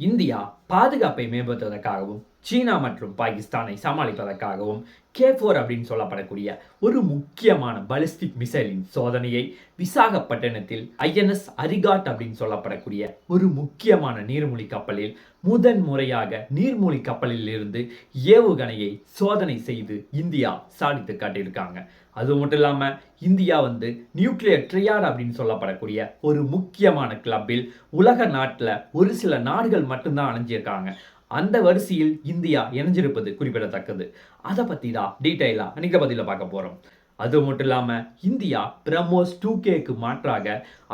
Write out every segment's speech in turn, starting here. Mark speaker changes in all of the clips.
Speaker 1: India பாதுகாப்பை மேம்படுத்துவதற்காகவும் சீனா மற்றும் பாகிஸ்தானை சமாளிப்பதற்காகவும் கே ஃபோர் அப்படின்னு சொல்லப்படக்கூடிய ஒரு முக்கியமான பலிஸ்டிக் மிசைலின் சோதனையை விசாகப்பட்டினத்தில் ஐஎன்எஸ் அரிகாட் அப்படின்னு சொல்லப்படக்கூடிய ஒரு முக்கியமான நீர்மூழ்கி கப்பலில் முதன் முறையாக நீர்மூழ்கி கப்பலில் இருந்து ஏவுகணையை சோதனை செய்து இந்தியா சாதித்து காட்டியிருக்காங்க. அது மட்டும் இல்லாமல் இந்தியா வந்து நியூக்ளியர் ட்ரியார் அப்படின்னு சொல்லப்படக்கூடிய ஒரு முக்கியமான கிளப்பில் உலக நாட்டில் ஒரு சில நாடுகள் மட்டும்தான் அணைஞ்சிருக்காங்க. அந்த வரிசையில் இந்தியா இணைஞ்சிருப்பது குறிப்பிடத்தக்கது. அதை பற்றி தான் டீட்டெயிலாக அன்றைக்கி பதிலில் பார்க்க போகிறோம் அது மட்டும் இல்லாமல் இந்தியா பிரம்மோஸ் டூ கேக்கு மாற்றாக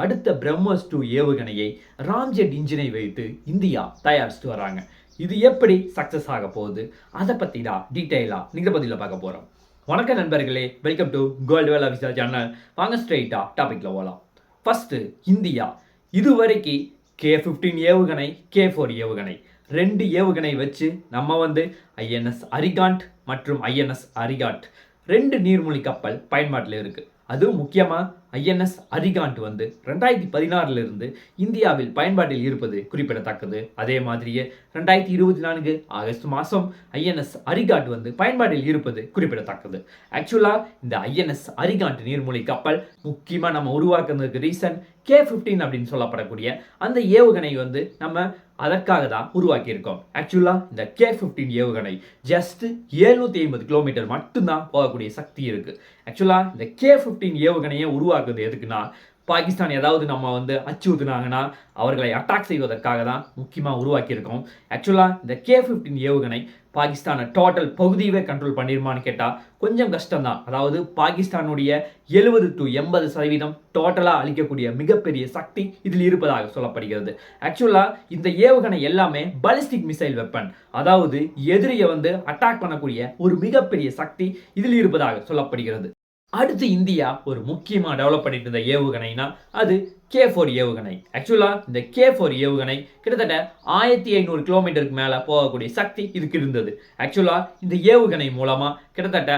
Speaker 1: அடுத்த பிரம்மோஸ் டூ ஏவுகணையை ராம்ஜெட் இன்ஜினை வைத்து இந்தியா தயாரிச்சுட்டு வராங்க. இது எப்படி சக்ஸஸ் ஆக போகுது? அதை பற்றி தான் டீட்டெயிலாக நீங்கள் பதிலில் பார்க்க போகிறோம் வணக்கம் நண்பர்களே welcome to gold Vel officer channel வாங்க ஸ்ட்ரெயிட்டாக டாபிக்ல போகலாம் ஃபஸ்ட்டு இந்தியா. இதுவரைக்கும் கே ஃபிஃப்டீன் ஏவுகணை கே ஃபோர் ஏவுகணை. ரெண்டு ஏவுகணை வச்சு நம்ம வந்து ஐஎன்எஸ் அரிகாண்ட் மற்றும் ஐஎன்எஸ் அரிகாட் ரெண்டு நீர்மூழ்கி கப்பல் பயன்பாட்டில் இருக்குது அதுவும் முக்கியமாக ஐஎன்எஸ் அரிகாண்ட் வந்து ரெண்டாயிரத்தி பதினாறுல இருந்து இந்தியாவில் பயன்பாட்டில் இருப்பது குறிப்பிடத்தக்கது. அதே மாதிரியே ரெண்டாயிரத்தி இருபத்தி நான்கு ஆகஸ்ட் மாதம் ஐஎன்எஸ் அரிகாட் வந்து பயன்பாட்டில் இருப்பது குறிப்பிடத்தக்கது. ஆக்சுவலாக இந்த ஐஎன்எஸ் அரிகாண்ட் நீர்மூழ்கி கப்பல் முக்கியமாக நம்ம உருவாக்குறதுக்கு ரீசன் கே ஃபிஃப்டீன் அப்படின்னு சொல்லப்படக்கூடிய அந்த ஏவுகணை வந்து நம்ம அதற்காக தான் உருவாக்கியிருக்கோம். ஆக்சுவலாக இந்த கே ஃபிஃப்டீன் ஏவுகணை ஜஸ்ட் ஏழ்நூற்றி ஐம்பது கிலோமீட்டர் மட்டும்தான் போகக்கூடிய சக்தி இருக்குது ஆக்சுவலாக இந்த கே ஃபிஃப்டீன் ஏவுகணையை உருவாக்குறது எதுக்குன்னா பாகிஸ்தான் ஏதாவது நம்ம வந்து அச்சுறுத்தினாங்கன்னா அவர்களை அட்டாக் செய்வதற்காக தான் முக்கியமாக உருவாக்கியிருக்கோம். ஆக்சுவலாக இந்த கே ஃபிஃப்டின் ஏவுகணை பாகிஸ்தானை டோட்டல் பகுதியவே கண்ட்ரோல் பண்ணிருமான்னு கேட்டால் கொஞ்சம் கஷ்டம்தான். அதாவது பாகிஸ்தானுடைய எழுபது டு எண்பது சதவீதம் டோட்டலாக அளிக்கக்கூடிய மிகப்பெரிய சக்தி இதில் இருப்பதாக சொல்லப்படுகிறது. ஆக்சுவலாக இந்த ஏவுகணை எல்லாமே பாலிஸ்டிக் மிசைல் வெப்பன் அதாவது எதிரியை வந்து அட்டாக் பண்ணக்கூடிய ஒரு மிகப்பெரிய சக்தி இதில் இருப்பதாக சொல்லப்படுகிறது. அடுத்து இந்தியா ஒரு முக்கியமாக டெவலப் பண்ணிட்டு இருந்த ஏவுகணைனா அது கே ஃபோர் ஏவுகணை. ஆக்சுவலாக இந்த கே ஃபோர் ஏவுகணை கிட்டத்தட்ட ஆயிரத்தி ஐநூறு கிலோமீட்டருக்கு மேலே போகக்கூடிய சக்தி இதுக்கு இருந்தது. ஆக்சுவலாக இந்த ஏவுகணை மூலமாக கிட்டத்தட்ட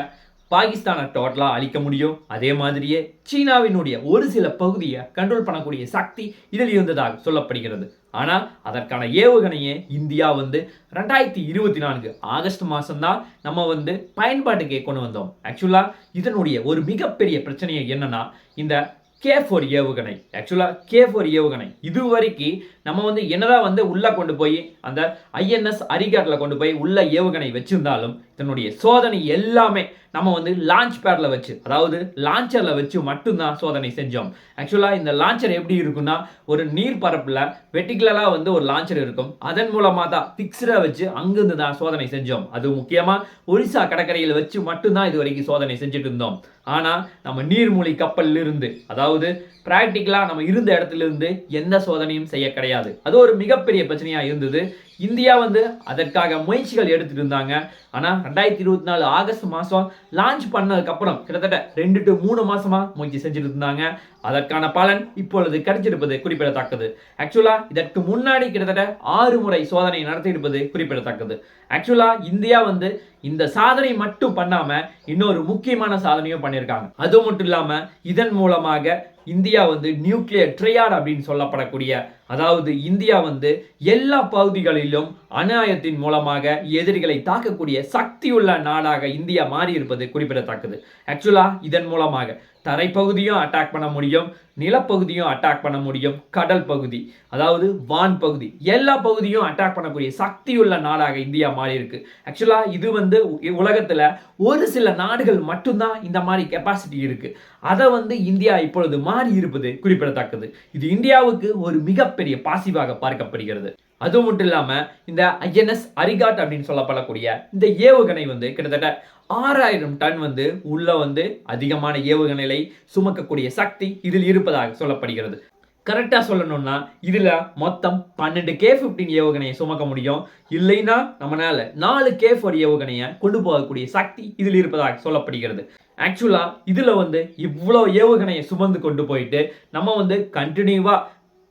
Speaker 1: பாகிஸ்தானை டோட்டலாக அழிக்க முடியும். அதே மாதிரியே சீனாவினுடைய ஒரு சில பகுதியை கண்ட்ரோல் பண்ணக்கூடிய சக்தி இதில் இருந்ததாக சொல்லப்படுகிறது. ஆனால் அதற்கான ஏவுகணையை இந்தியா வந்து ரெண்டாயிரத்தி இருபத்தி நான்கு ஆகஸ்ட் மாதம்தான் நம்ம வந்து பயன்பாட்டுக்கே கொண்டு வந்தோம். ஆக்சுவலாக இதனுடைய ஒரு மிகப்பெரிய பிரச்சனையை என்னென்னா இந்த கே ஃபோர் ஏவுகணை. ஆக்சுவலாக கே ஃபோர் ஏவுகணை. இது வரைக்கும் நம்ம வந்து என்னதான் வந்து உள்ளே கொண்டு போய் அந்த ஐஎன்எஸ் அரிகாட்டில் கொண்டு போய் உள்ள ஏவுகணை வச்சிருந்தாலும் இதனுடைய சோதனை எல்லாமே நம்ம வந்து லான்ச் பேடில் வச்சு அதாவது லான்ச்சரில் வச்சு மட்டும்தான் சோதனை செஞ்சோம். ஆக்சுவலாக இந்த லான்ச்சர் எப்படி இருக்குன்னா ஒரு நீர் பரப்பில் வெட்டிகுலராக வந்து ஒரு லான்ச்சர் இருக்கும். அதன் மூலமாக தான் ஃபிக்ஸ்டாக வச்சு அங்கிருந்து தான் சோதனை செஞ்சோம். அது முக்கியமாக ஒரிசா கடற்கரையில் வச்சு மட்டும்தான் இது வரைக்கும் சோதனை செஞ்சுட்டு இருந்தோம். ஆனால் நம்ம நீர்மூழ்கி கப்பலில் இருந்து அதாவது ப்ராக்டிக்கலாக நம்ம இருந்த இடத்துல இருந்து எந்த சோதனையும் செய்ய கிடையாது. அது ஒரு மிகப்பெரிய பிரச்சனையாக இருந்தது. இந்தியா வந்து அதற்காக முயற்சிகள் எடுத்துட்டு இருந்தாங்க. ஆனால் ரெண்டாயிரத்தி இருபத்தி நாலு ஆகஸ்ட் மாதம் லான்ச் பண்ணதுக்கப்புறம் கிட்டத்தட்ட ரெண்டு டு மூணு மாசமா முயற்சி செஞ்சுட்டு இருந்தாங்க. அதற்கான பலன் இப்பொழுது கிடைச்சிருப்பது குறிப்பிடத்தக்கது. ஆக்சுவலாக இதற்கு முன்னாடி கிட்டத்தட்ட ஆறு முறை சோதனை நடத்தியிருப்பது குறிப்பிடத்தக்கது. ஆக்சுவலாக இந்தியா வந்து இந்த சாதனை மட்டும் பண்ணாம இன்னொரு முக்கியமான சாதனையும் பண்ணியிருக்காங்க. அது மட்டும் இல்லாம இதன் மூலமாக இந்தியா வந்து நியூக்ளியர் ட்ரையார் அப்படின்னு சொல்லப்படக்கூடிய அதாவது இந்தியா வந்து எல்லா பகுதிகளிலும் அநாயத்தின் மூலமாக எதிரிகளை தாக்கக்கூடிய சக்தியுள்ள நாடாக இந்தியா மாறி இருப்பது குறிப்பிடத்தக்கது ஆக்சுவலா இதன் மூலமாக தரைப்பகுதியும் அட்டாக் பண்ண முடியும். நிலப்பகுதியும் அட்டாக் பண்ண முடியும் கடல் பகுதி அதாவது வான் பகுதி. எல்லா பகுதியும் அட்டாக் பண்ணக்கூடிய சக்தியுள்ள நாடாக இந்தியா மாறி இருக்கு ஆக்சுவலா இது வந்து உலகத்தில் உலகத்துல ஒரு சில நாடுகள் மட்டும்தான் இந்த மாதிரி கெப்பாசிட்டி இருக்கு. அதை வந்து இந்தியா இப்பொழுது மாறி இருப்பது குறிப்பிடத்தக்கது. இது இந்தியாவுக்கு ஒரு மிகப்பெரிய பாசிவாக பார்க்கப்படுகிறது. அது மட்டும் இல்லாமல் இந்த ஐஎன்எஸ் அரிகாட் அப்படின்னு சொல்லப்படக்கூடிய இந்த ஏவுகணை வந்து கிட்டத்தட்ட ஆறாயிரம் டன் வந்து உள்ள வந்து அதிகமான ஏவுகணைகளை சுமக்கக்கூடிய சக்தி இதில் இருப்பதாக சொல்லப்படுகிறது. கரெக்டாக சொல்லணும்னா இதில் மொத்தம் பன்னெண்டு கே ஃபிஃப்டீன் ஏவுகணையை சுமக்க முடியும். இல்லைன்னா நம்மளால் நாலு கே ஃபோர் ஏவுகணையை கொண்டு போகக்கூடிய சக்தி இதில் இருப்பதாக சொல்லப்படுகிறது. ஆக்சுவலாக இதில் வந்து இவ்வளோ ஏவுகணையை சுமந்து கொண்டு போயிட்டு நம்ம வந்து கண்டினியூவாக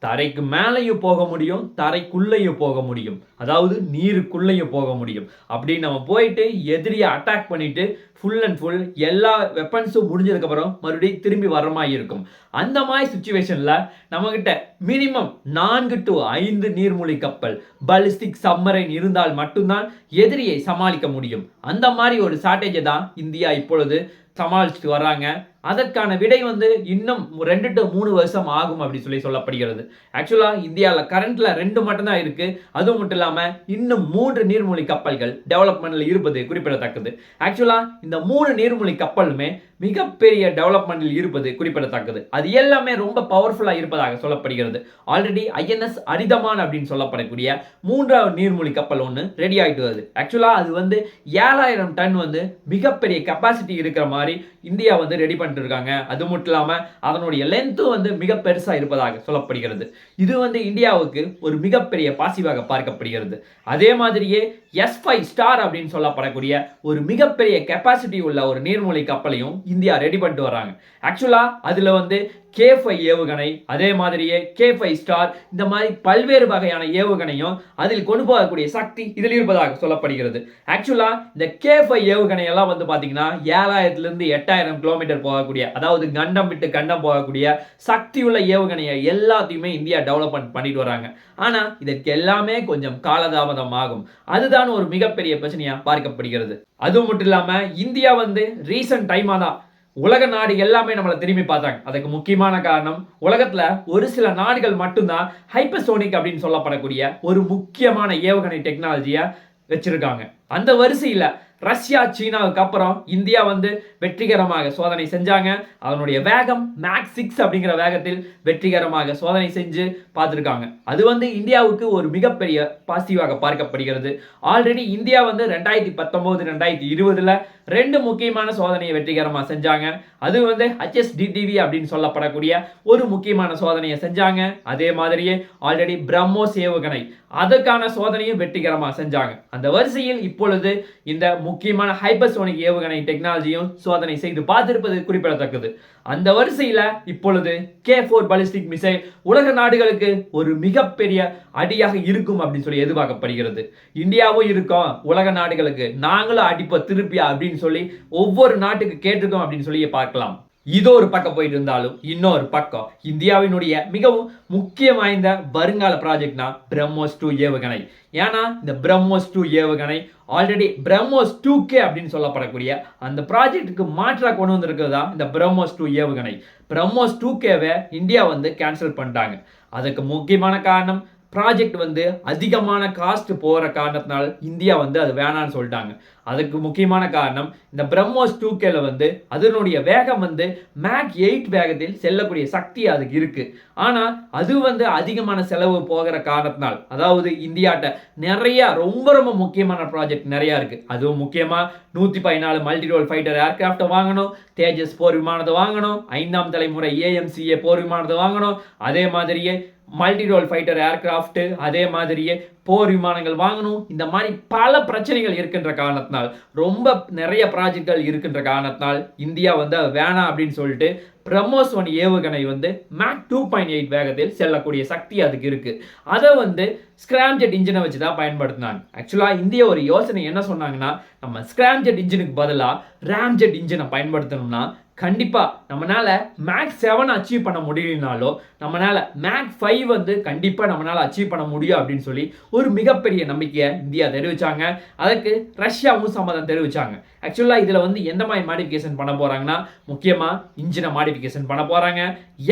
Speaker 1: தரைக்கு மேலேயும் போக முடியும் தரைக்குள்ளேயும் போக முடியும். அதாவது நீருக்குள்ளேயும் போக முடியும். அப்படி நம்ம போயிட்டு எதிரியை அட்டாக் பண்ணிட்டு ஃபுல் அண்ட் ஃபுல் எல்லா வெப்பன்ஸும் முடிஞ்சதுக்கப்புறம் மறுபடியும் திரும்பி வர மாதிரி இருக்கும். அந்த மாதிரி சுச்சுவேஷனில் நம்மக்கிட்ட மினிமம் நான்கு டு ஐந்து நீர்மூழ்கி கப்பல் பலிஸ்டிக் சம்மரைன் இருந்தால் மட்டும்தான் எதிரியை சமாளிக்க முடியும். அந்த மாதிரி ஒரு ஷார்ட்டேஜை தான் இந்தியா இப்பொழுது சமாளிச்சுட்டு வராங்க அதற்கான விடை வந்து இன்னும் ரெண்டு டு மூணு வருஷம் ஆகும் அப்படின்னு சொல்லி சொல்லப்படுகிறது. ஆக்சுவலாக இந்தியாவில் கரண்ட்ல ரெண்டு மட்டும்தான் இருக்கு. அதுவும் மட்டும் இல்லாமல் இன்னும் மூன்று நீர்மூழ்கி கப்பல்கள் டெவலப்மெண்ட்ல இருப்பது குறிப்பிடத்தக்கது. ஆக்சுவலாக இந்த மூணு நீர்மூழ்கி கப்பலுமே மிகப்பெரிய டெவலப்மெண்ட்டில் இருப்பது குறிப்பிடத்தக்கது. அது எல்லாமே ரொம்ப பவர்ஃபுல்லாக இருப்பதாக சொல்லப்படுகிறது. ஆல்ரெடி ஐஎன்எஸ் அரிதமான் அப்படின்னு சொல்லப்படக்கூடிய மூன்றாவது நீர்மூழ்கி கப்பல் ஒன்று ரெடி ஆகிட்டு வருது. ஆக்சுவலாக அது வந்து ஏழாயிரம் டன் வந்து மிகப்பெரிய கெப்பாசிட்டி இருக்கிற மாதிரி இந்தியா வந்து ரெடி பண்ண இருக்காங்க அது மட்டும் இல்லாமல் அதனுடைய லென்த்தும் வந்து மிக பெருசாக இருப்பதாக சொல்லப்படுகிறது. இது வந்து இந்தியாவுக்கு ஒரு மிகப்பெரிய பாசிவாக பார்க்கப்படுகிறது. அதே மாதிரியே எஸ் ஃபைவ் ஸ்டார் அப்படின்னு சொல்லப்படக்கூடிய ஒரு மிகப்பெரிய கெப்பாசிட்டி உள்ள ஒரு நீர்மூழ்கி கப்பலையும் இந்தியா ரெடி பண்ணிட்டு வராங்க ஆக்சுவலாக அதில் வந்து கே ஃபைவ் ஏவுகணை அதே மாதிரியே கே ஃபைவ் ஸ்டார் இந்த மாதிரி பல்வேறு வகையான ஏவுகணையும் அதில் கொண்டு போகக்கூடிய சக்தி இதில் இருப்பதாக சொல்லப்படுகிறது. ஆக்சுவலாக இந்த கே ஃபைவ் ஏவுகணை எல்லாம் வந்து பார்த்தீங்கன்னா ஏழாயிரத்துலேருந்து எட்டாயிரம் கிலோமீட்டர் போகக்கூடிய அதாவது கண்டம் விட்டு கண்டம் போகக்கூடிய சக்தியுள்ள ஏவுகணையை எல்லாத்தையுமே இந்தியா டெவலப்மெண்ட் பண்ணிட்டு வராங்க. ஆனால் இதற்கு எல்லாமே கொஞ்சம் காலதாமதம் ஆகும். அதுதான் ஒரு மிகப்பெரிய பிரச்சனையாக பார்க்கப்படுகிறது. அது மட்டும் இல்லாமல் இந்தியா வந்து ரீசன்ட் டைமாக தான் உலக நாடு எல்லாமே நம்மளை திரும்பி பார்த்தாங்க. அதுக்கு முக்கியமான காரணம் உலகத்தில் ஒரு சில நாடுகள் மட்டும்தான் ஹைப்பர்சோனிக் அப்படின்னு சொல்லப்படக்கூடிய ஒரு முக்கியமான ஏவுகணை டெக்னாலஜியை வச்சுருக்காங்க. அந்த வரிசையில் ரஷ்யா சீனாவுக்கு அப்புறம் இந்தியா வந்து வெற்றிகரமாக சோதனை செஞ்சாங்க. அதனுடைய வேகம் மேக்ஸ் சிக்ஸ் அப்படிங்கிற வேகத்தில் வெற்றிகரமாக சோதனை செஞ்சு பார்த்துருக்காங்க. அது வந்து இந்தியாவுக்கு ஒரு மிகப்பெரிய பாசிட்டிவாக பார்க்கப்படுகிறது. ஆல்ரெடி இந்தியா வந்து ரெண்டாயிரத்தி பத்தொம்போது ரெண்டாயிரத்தி இருபதில் ரெண்டு முக்கியமான சோதனையை வெற்றிகரமாக செஞ்சாங்க. அது வந்து ஹெச்எஸ்டிடிவி அப்படின்னு சொல்லப்படக்கூடிய ஒரு முக்கியமான சோதனையை செஞ்சாங்க. அதே மாதிரியே ஆல்ரெடி பிரம்மோஸ் ஏவுகணை அதற்கான சோதனையும் வெற்றிகரமாக செஞ்சாங்க. அந்த வரிசையில் இப்பொழுது இந்த முக்கியமான ஹைப்பர்சோனிக் ஏவுகணை டெக்னாலஜியும் சோதனை செய்து பார்த்திருப்பது குறிப்பிடத்தக்கது. அந்த வரிசையில் இப்பொழுது கே ஃபோர் பலிஸ்டிக் மிசைல் உலக நாடுகளுக்கு ஒரு மிகப்பெரிய அடியாக இருக்கும் அப்படின்னு சொல்லி எதிர்பார்க்கப்படுகிறது. இந்தியாவும் இருக்கும் உலக நாடுகளுக்கு. நாங்களும் அடிப்போம் திருப்பியா அப்படின்னு சொல்லி ஒவ்வொரு நாட்டுக்கு கேட்டிருக்கோம் அப்படின்னு சொல்லி பார்க்கலாம். இதோ ஒரு பக்கம் போயிட்டு இருந்தாலும் இன்னொரு பக்கம் இந்தியாவினுடைய மிகவும் முக்கியம் வாய்ந்த வருங்கால ப்ராஜெக்ட்னா பிரம்மோஸ் டூ ஏவுகணை. ஏன்னா இந்த பிரம்மோஸ் டூ ஏவுகணை ஆல்ரெடி பிரம்மோஸ் டூ கே அப்படின்னு சொல்லப்படக்கூடிய அந்த ப்ராஜெக்ட்டுக்கு மாற்றாக கொண்டு வந்திருக்கிறது தான் இந்த பிரம்மோஸ் டூ ஏவுகணை. பிரம்மோஸ் டூ கேவை இந்தியா வந்து கேன்சல் பண்ணிட்டாங்க. அதுக்கு முக்கியமான காரணம் ப்ராஜெக்ட் வந்து அதிகமான காஸ்ட் போகிற காரணத்தினால் இந்தியா வந்து அது வேணான்னு சொல்லிட்டாங்க. அதுக்கு முக்கியமான காரணம் இந்த பிரம்மோஸ் டூக்கேல வந்து அதனுடைய வேகம் வந்து மேக் எயிட் வேகத்தில் செல்லக்கூடிய சக்தி அதுக்கு இருக்குது ஆனால் அது வந்து அதிகமான செலவு போகிற காரணத்தினால் அதாவது இந்தியாட்ட நிறைய ரொம்ப ரொம்ப முக்கியமான ப்ராஜெக்ட் நிறையா இருக்குது அதுவும் முக்கியமாக நூற்றி பதினாலு மல்டி ரோல் ஃபைட்டர் ஏர்கிராஃப்டை வாங்கணும் தேஜஸ் போர் விமானத்தை வாங்கணும் ஐந்தாம் தலைமுறை ஏஎம்சிஏ போர் விமானத்தை வாங்கணும் அதே மாதிரியே மல்டி ரோல் ஃபைட்டர் ஏர்கிராஃப்ட் அதே மாதிரியே போர் விமானங்கள் வாங்கணும். இந்த மாதிரி பல பிரச்சனைகள் இருக்கின்ற காரணத்தினால் ரொம்ப நிறைய ப்ராஜெக்ட்கள் இருக்கின்ற காரணத்தினால் இந்தியா வந்து அது வேணாம் அப்படின்னு சொல்லிட்டு பிரம்மோஸ் ஒன் ஏவுகணை வந்து மேக் டூ பாயிண்ட் எயிட் வேகத்தில் செல்லக்கூடிய சக்தி அதுக்கு இருக்குது அதை வந்து ஸ்கிராம்ஜெட் இன்ஜினை வச்சு தான் பயன்படுத்தினாங்க. ஆக்சுவலாக இந்திய ஒரு யோசனை என்ன சொன்னாங்கன்னா நம்ம ஸ்கிராம்ஜெட் இன்ஜினுக்கு பதிலாக ரேம்ஜெட் இன்ஜினை பயன்படுத்தணும்னா கண்டிப்பாக நம்மளால் மேக் செவன் அச்சீவ் பண்ண முடியலனாலோ நம்மளால் மேக் ஃபைவ் வந்து கண்டிப்பாக நம்மளால் அச்சீவ் பண்ண முடியும் அப்படின்னு சொல்லி ஒரு மிகப்பெரிய நம்பிக்கையை இந்தியா தெரிவித்தாங்க அதுக்கு ரஷ்யாவும் சம்மதம் தெரிவித்தாங்க ஆக்சுவலாக இதில் வந்து எந்த மாதிரி மாடிஃபிகேஷன் பண்ண போகிறாங்கன்னா முக்கியமாக இன்ஜினை மாடிஃபிகேஷன் பண்ண போகிறாங்க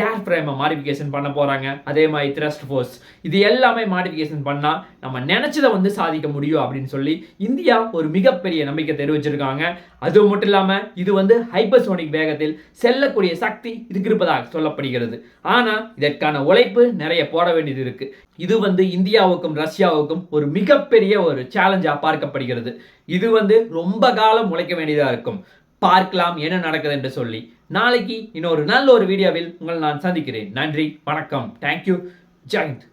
Speaker 1: ஏர் ஃப்ரேமை மாடிஃபிகேஷன் பண்ண போகிறாங்க அதே மாதிரி த்ரஸ்ட் ஃபோர்ஸ் இது எல்லாமே மாடிஃபிகேஷன் பண்ணால் நம்ம நினச்சதை வந்து சாதிக்க முடியும் அப்படின்னு சொல்லி இந்தியா ஒரு மிகப்பெரிய நம்பிக்கை தெரிவிச்சிருக்காங்க. அது மட்டும் இல்லாமல் இது வந்து ஹைப்பர்சோனிக் வேகத்தில் செல்லக்கூடிய சக்தி இதுக்கு இருப்பதாக சொல்லப்படுகிறது. ஆனால் இதற்கான உழைப்பு நிறைய போட வேண்டியது இருக்கு. இது வந்து இந்தியாவுக்கும் ரஷ்யாவுக்கும் ஒரு மிகப்பெரிய ஒரு சேலஞ்சாக பார்க்கப்படுகிறது. இது வந்து ரொம்ப காலம் உழைக்க வேண்டியதாக இருக்கும். பார்க்கலாம் என்ன நடக்குது என்று சொல்லி. நாளைக்கு இன்னொரு நல்ல ஒரு வீடியோவில் உங்களை நான் சந்திக்கிறேன். நன்றி வணக்கம். தேங்க்யூ ஜெயந்த்